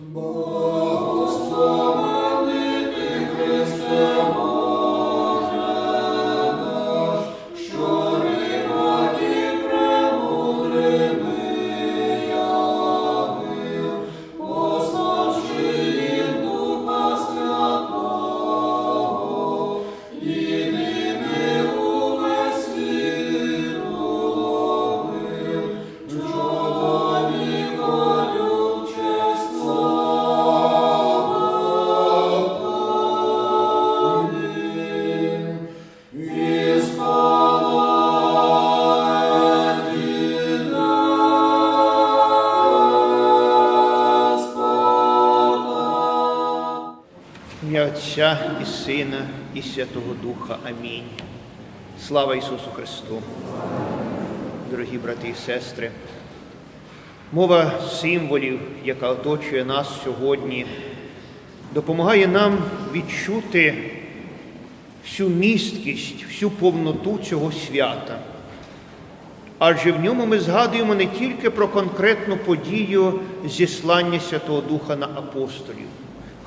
В Ім'я Отця і Сина, і Святого Духа. Амінь. Слава Ісусу Христу! Дорогі брати і сестри, мова символів, яка оточує нас сьогодні, допомагає нам відчути всю місткість, всю повноту цього свята. Адже в ньому ми згадуємо не тільки про конкретну подію зіслання Святого Духа на апостолів,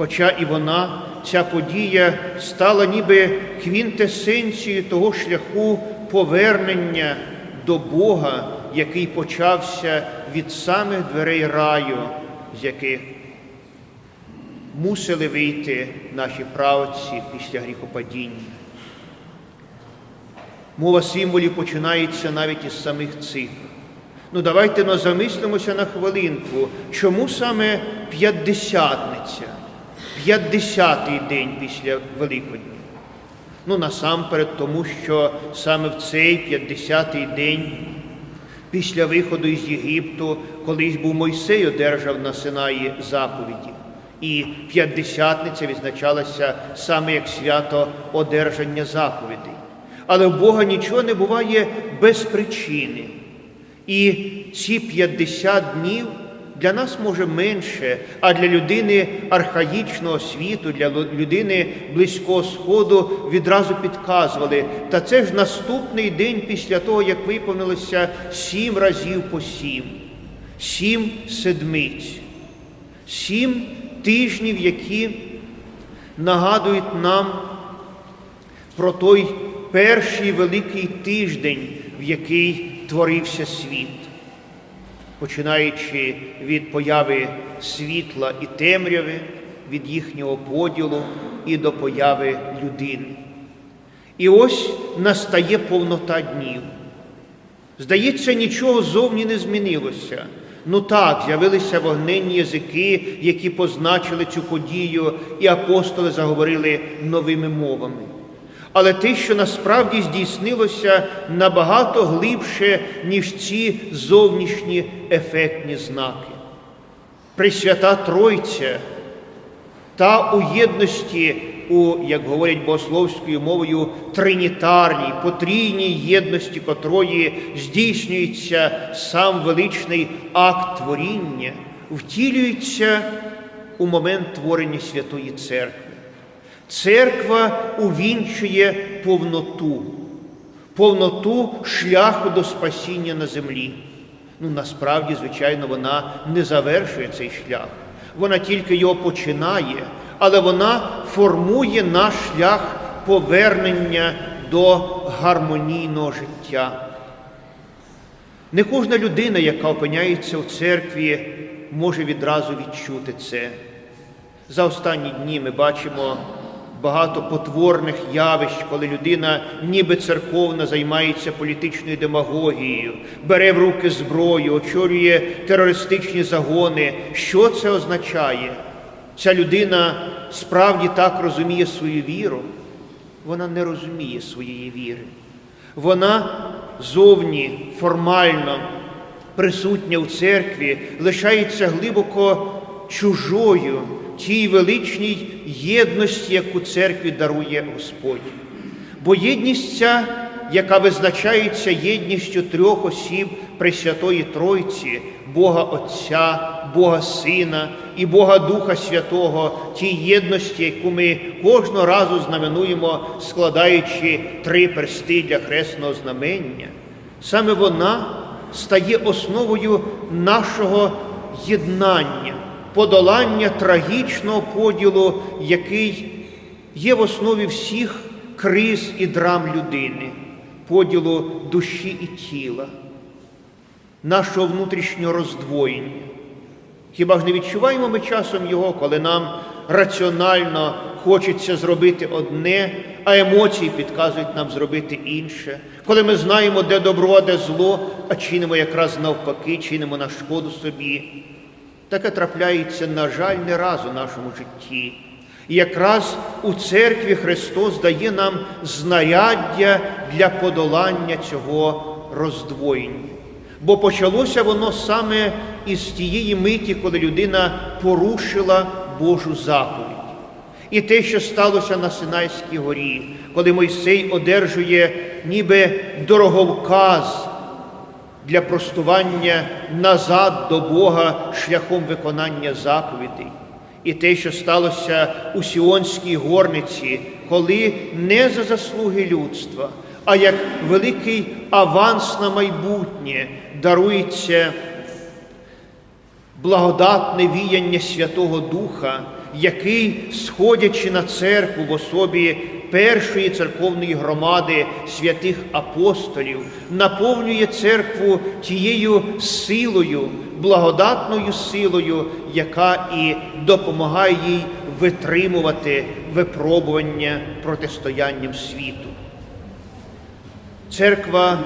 хоча і вона, ця подія, стала ніби квінтесенцією того шляху повернення до Бога, який почався від самих дверей раю, з яких мусили вийти наші правці після гріхопадіння. Мова символів починається навіть із самих цифр. Ну давайте ну, замислимося на хвилинку, чому саме п'ятдесятниця, п'ятдесятий день після Великодня? Ну насамперед тому, що саме в цей п'ятдесятий день після виходу із Єгипту колись був Мойсей одержав на Синаї заповіді. І п'ятдесятниця відзначалася саме як свято одержання заповідей. Але в Бога нічого не буває без причини. І ці 50 днів для нас може менше, а для людини архаїчного світу, для людини близького сходу відразу підказували. Та це ж наступний день після того, як виповнилося сім разів по сім, сім седмиць, сім тижнів, які нагадують нам про той перший великий тиждень, в який творився світ, починаючи від появи світла і темряви, від їхнього поділу і до появи людини. І ось настає повнота днів. Здається, нічого зовні не змінилося. Ну так, з'явилися вогненні язики, які позначили цю подію, і апостоли заговорили новими мовами. Але те, що насправді здійснилося набагато глибше, ніж ці зовнішні ефектні знаки. Пресвята Тройця та у єдності, у, як говорять богословською мовою, тринітарній, потрійній єдності, котрої здійснюється сам величний акт творіння, втілюється у момент творення Святої Церкви. Церква увінчує повноту, повноту шляху до спасіння на землі. Ну, насправді, звичайно, вона не завершує цей шлях. Вона тільки його починає, але вона формує наш шлях повернення до гармонійного життя. Не кожна людина, яка опиняється в церкві, може відразу відчути це. За останні дні ми бачимо багато потворних явищ, коли людина, ніби церковна, займається політичною демагогією, бере в руки зброю, очолює терористичні загони. Що це означає? Ця людина справді так розуміє свою віру, вона не розуміє своєї віри. Вона зовні формально присутня у церкві, лишається глибоко чужою тій величній єдності, яку церкві дарує Господь. Бо єдність ця, яка визначається єдністю трьох осіб Пресвятої Тройці, Бога Отця, Бога Сина і Бога Духа Святого, тій єдності, яку ми кожного разу знаменуємо, складаючи три персти для хресного знамення, саме вона стає основою нашого єднання подолання трагічного поділу, який є в основі всіх криз і драм людини, поділу душі і тіла, нашого внутрішнього роздвоєння. Хіба ж не відчуваємо ми часом його, коли нам раціонально хочеться зробити одне, а емоції підказують нам зробити інше, коли ми знаємо, де добро, а де зло, а чинимо якраз навпаки, чинимо на шкоду собі. Таке трапляється, на жаль, не раз у нашому житті. І якраз у церкві Христос дає нам знаряддя для подолання цього роздвоєння. Бо почалося воно саме із тієї миті, коли людина порушила Божу заповідь. І те, що сталося на Синайській горі, коли Мойсей одержує ніби дороговказ для простування назад до Бога шляхом виконання заповідей. І те, що сталося у Сіонській горниці, коли не за заслуги людства, а як великий аванс на майбутнє дарується благодатне віяння Святого Духа, який, сходячи на церкву в особі першої церковної громади святих апостолів, наповнює церкву тією силою, благодатною силою, яка і допомагає їй витримувати випробування протистоянням світу. Церква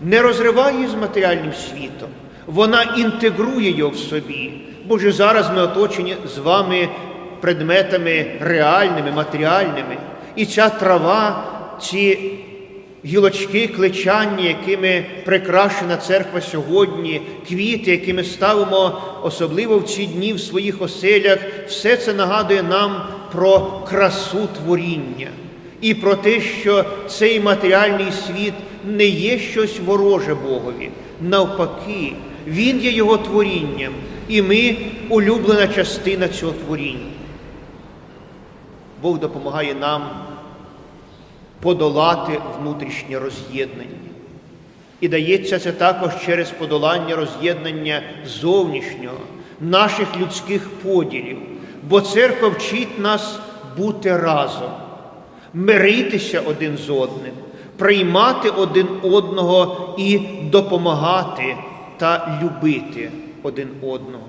не розриває з матеріальним світом, вона інтегрує його в собі. Бо ж зараз ми оточені з вами предметами реальними, матеріальними. І ця трава, ці гілочки, кличання, якими прикрашена церква сьогодні, квіти, які ми ставимо, особливо в ці дні в своїх оселях, все це нагадує нам про красу творіння і про те, що цей матеріальний світ не є щось вороже Богові. Навпаки, Він є Його творінням, і ми улюблена частина цього творіння. Бог допомагає нам подолати внутрішнє роз'єднання. І дається це також через подолання роз'єднання зовнішнього, наших людських поділів, бо церква вчить нас бути разом, миритися один з одним, приймати один одного і допомагати та любити один одного.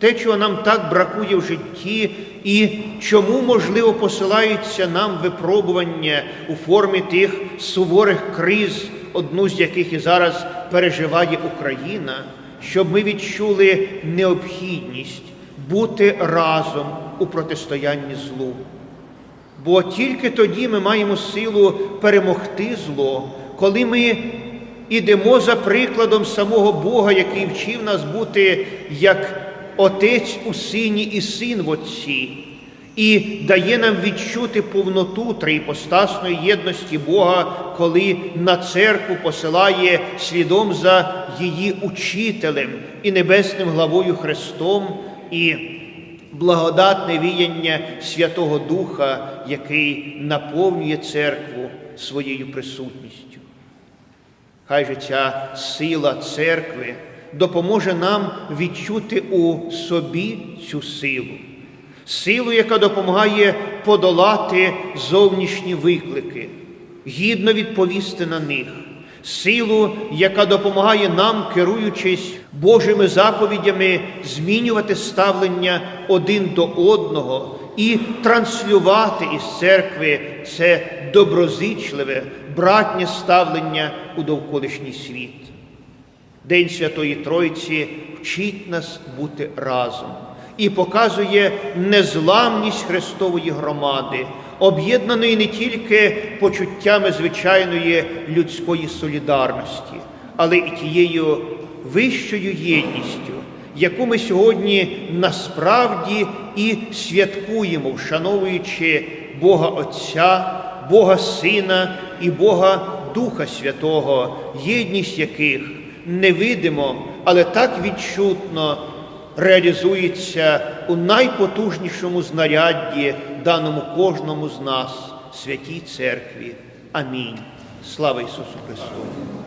Те, чого нам так бракує в житті, і чому, можливо, посилаються нам випробування у формі тих суворих криз, одну з яких і зараз переживає Україна, щоб ми відчули необхідність бути разом у протистоянні злу. Бо тільки тоді ми маємо силу перемогти зло, коли ми ідемо за прикладом самого Бога, який вчив нас бути як Отець у Сині і Син в Отці, і дає нам відчути повноту триіпостасної єдності Бога, коли на церкву посилає слідом за її учителем і небесним главою Христом і благодатне віяння Святого Духа, який наповнює церкву своєю присутністю. Хай же ця сила церкви допоможе нам відчути у собі цю силу, силу, яка допомагає подолати зовнішні виклики, гідно відповісти на них, силу, яка допомагає нам, керуючись Божими заповідями, змінювати ставлення один до одного і транслювати із церкви це доброзичливе, братнє ставлення у довколишній світ. День Святої Тройці вчить нас бути разом. І показує незламність Христової громади, об'єднаної не тільки почуттями звичайної людської солідарності, але і тією вищою єдністю, яку ми сьогодні насправді і святкуємо, вшановуючи Бога Отця, Бога Сина і Бога Духа Святого, єдність яких невидимо, але так відчутно реалізується у найпотужнішому знарядді, даному кожному з нас, святій церкві. Амінь. Слава Ісусу Христу!